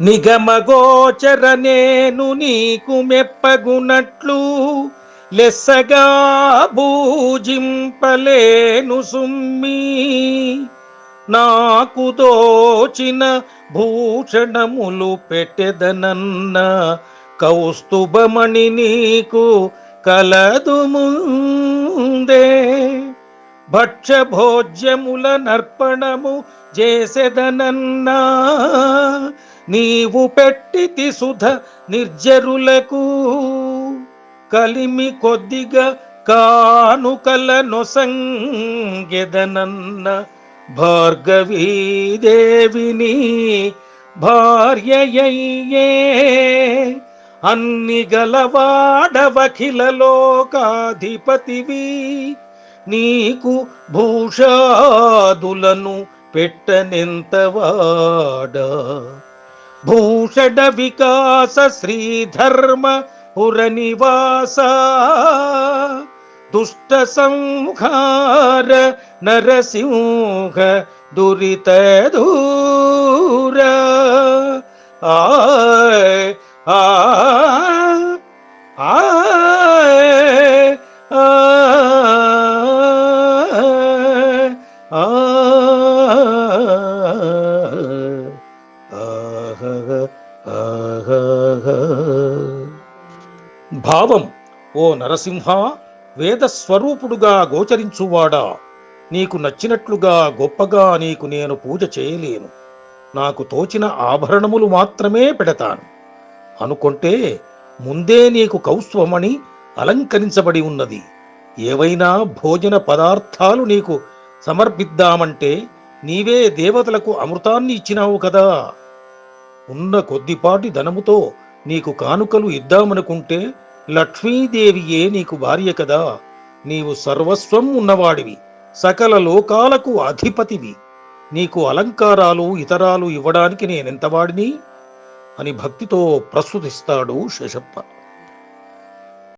నిగమగోచర నేను నీకు మెప్పగునట్లు లెస్సగా భూజింపలేను సుమ్మి. నాకు దోచిన భూషణములు పెట్టెదనన్న కౌస్తుభమణి నీకు కలదు ముందే. భక్ష భోజ్యముల నర్పణము చేసెదనన్నా నీవు పెట్టితి సుధ నిర్జరులకు కలిమి కొద్దిగా కానుకల నొసంగెదనన్న భార్గవీదేవిని భార్యయ్యే. అన్ని గలవాడవఖిల లోకాధిపతివి నీకు భూషాదులను పెట్టనెంతవాడా భూషణ వికాస శ్రీధర్మ పురనివాస దుష్ట సంహార నరసింహ దురిత దూర. ఆ ఆ భావం. ఓ నరసింహ వేద స్వరూపుడుగా గోచరించువాడా. నీకు నచ్చినట్లుగా గొప్పగా నీకు నేను పూజ చేయలేను. నాకు తోచిన ఆభరణములు మాత్రమే పెడతాను. అనుకుంటే ముందే నీకు కౌస్వమణి అలంకరించబడి ఉన్నది. ఏవైనా భోజన పదార్థాలు నీకు సమర్పిద్దామంటే నీవే దేవతలకు అమృతాన్ని ఇచ్చినావు కదా. ఉన్న కొద్దిపాటి ధనముతో నీకు కానుకలు ఇద్దామనుకుంటే లక్ష్మీదేవియే నీకు భార్య కదా. నీవు సర్వస్వం ఉన్నవాడివి. సకల లోకాలకు అధిపతివి. నీకు అలంకారాలు ఇతరాలు ఇవ్వడానికి నేనెంతవాడిని అని భక్తితో ప్రస్తుతిస్తాడు శేషప్ప.